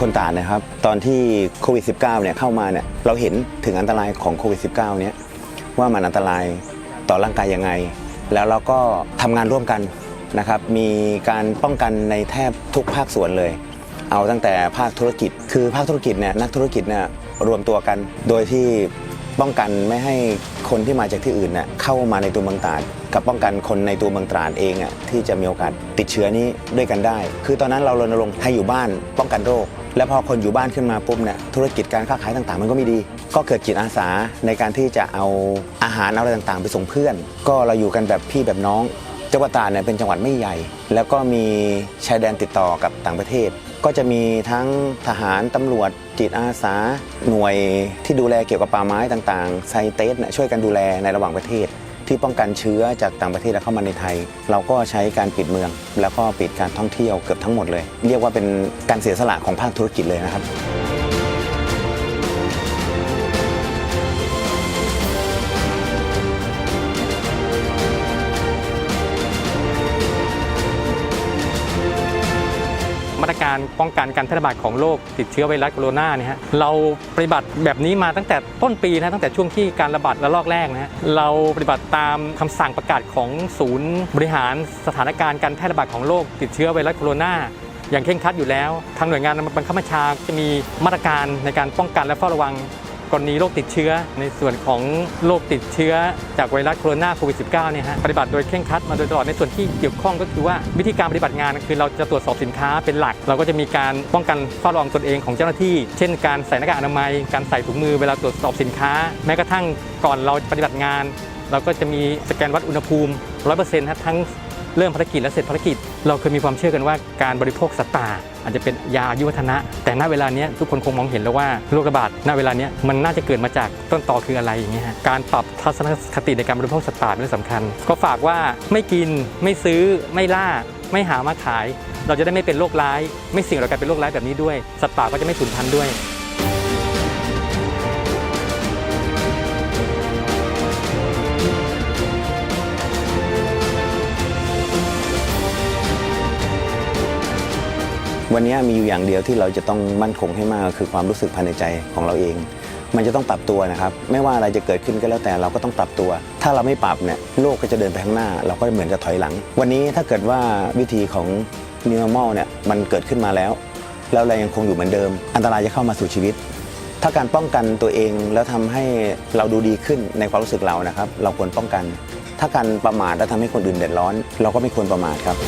คนตาดนะครับ ตอนที่โควิด -19 เนี่ยเข้ามาเนี่ยเราเห็นถึงอันตรายของโควิด -19 เนี่ยว่ามันอันตรายต่อร่างกายยังไง แล้วเราก็ทำงานร่วมกันนะครับ มีการป้องกันในแทบทุกภาคส่วนเลย เอาตั้งแต่ภาคธุรกิจ คือภาคธุรกิจเนี่ยนักธุรกิจเนี่ยรวมตัวกัน โดยที่ป้องกันไม่ให้คนที่มาจากที่อื่นเนี่ยเข้ามาในตัวเมืองตราดกับป้องกันคนในตัวเมืองตราดเองอะที่จะมีโอกาสติดเชื้อนี้ด้วยกันได้ คือตอนนั้นเรารณรงค์ให้อยู่บ้านป้องกันโรค แล้วพอคนอยู่บ้านขึ้นมาปุ๊บเนี่ยธุรกิจการค้าขายต่างๆ มันก็ไม่ดี ก็เกิดจิตอาสาในการที่จะเอาอาหารเอาอะไรต่างๆ ไปส่งเพื่อน ก็เราอยู่กันแบบพี่แบบน้อง จังหวัดตราดเนี่ยเป็นจังหวัดไม่ใหญ่ แล้วก็มีชายแดนติดต่อกับต่างประเทศ ก็จะมีทั้งทหารตำรวจจิตอาสา หน่วยที่ดูแลเกี่ยวกับป่าไม้ต่างๆไซเตสเนี่ยช่วยกันดูแลในระหว่างประเทศ ที่ป้องกันเชื้อจากต่างประเทศแล้วเข้ามาในไทย เราก็ใช้การปิดเมือง แล้วก็ปิดการท่องเที่ยวเกือบทั้งหมดเลย เรียกว่าเป็นการเสียสละของภาคธุรกิจเลยนะครับ มาตรการป้องกันการแพร่ระบาดของโรคติดเชื้อไวรัสโคโรนาเนี่ยฮะเราปฏิบัติแบบนี้มาตั้งแต่ต้นปีนะตั้งแต่ช่วงที่การระบาดระลอกแรกนะฮะเราปฏิบัติตามคำสั่งประกาศของศูนย์บริหารสถานการณ์การแพร่ระบาดของโรคติดเชื้อไวรัสโคโรนาอย่างเคร่งครัดอยู่แล้ว ทางหน่วยงานบังคับบัญชาจะมีมาตรการในการป้องกันและเฝ้าระวัง กรณีโรคติดเชื้อ ในส่วนของโรคติดเชื้อ จากไวรัสโคโรนาโควิด -19 เนี่ยฮะปฏิบัติโดยเคร่งครัดมาโดยตลอดในส่วนที่เกี่ยวข้องก็คือว่าวิธีการปฏิบัติงานคือเราจะตรวจสอบสินค้าเป็นหลัก เราก็จะมีการป้องกันเฝ้าระวังตนเองของเจ้าหน้าที่ เช่น การใส่หน้ากากอนามัย การใส่ถุงมือเวลาตรวจสอบสินค้า แม้กระทั่งก่อนเราปฏิบัติงาน เราก็จะมีสแกนวัดอุณหภูมิ100%ฮะทั้ง เริ่มภารกิจและเสร็จภารกิจ เราเคยมีความเชื่อกันว่าการบริโภคสัตว์ป่าอาจจะเป็นยาอายุวัฒนะ แต่ณเวลาเนี้ยทุกคนคงมองเห็นแล้วว่าโรคระบาดณเวลาเนี้ยมันน่าจะเกิดมาจากต้นตอคืออะไรอย่างเงี้ยการปรับทัศนคติในการบริโภคสัตว์ป่าเป็นเรื่องสำคัญ ก็ฝากว่าไม่กินไม่ซื้อไม่ล่า ไม่หามาขาย เราจะได้ไม่เป็นโรคร้าย ไม่เสี่ยงต่อการเป็นโรคร้ายแบบนี้ด้วย สัตว์ป่าก็จะไม่สูญพันธุ์ด้วย วันนี้มีอยู่อย่างเดียวที่เราจะต้องมั่นคงให้มากคือความรู้สึกภายในใจของเราเอง มันจะต้องปรับตัวนะครับ ไม่ว่าอะไรจะเกิดขึ้นก็แล้วแต่เราก็ต้องปรับตัว ถ้าเราไม่ปรับเนี่ยโลกก็จะเดินไปข้างหน้า เราก็เหมือนจะถอยหลัง วันนี้ถ้าเกิดว่าวิธีของ New Normal เนี่ยมันเกิดขึ้นมาแล้ว แล้วเรายังคงอยู่เหมือนเดิม อันตรายจะเข้ามาสู่ชีวิต ถ้าการป้องกันตัวเองแล้วทำให้เราดูดีขึ้นในความรู้สึกเรานะครับ เราควรป้องกัน ถ้าการประมาทแล้วทำให้คนอื่นเดือดร้อน เราก็ไม่ควรประมาทครับ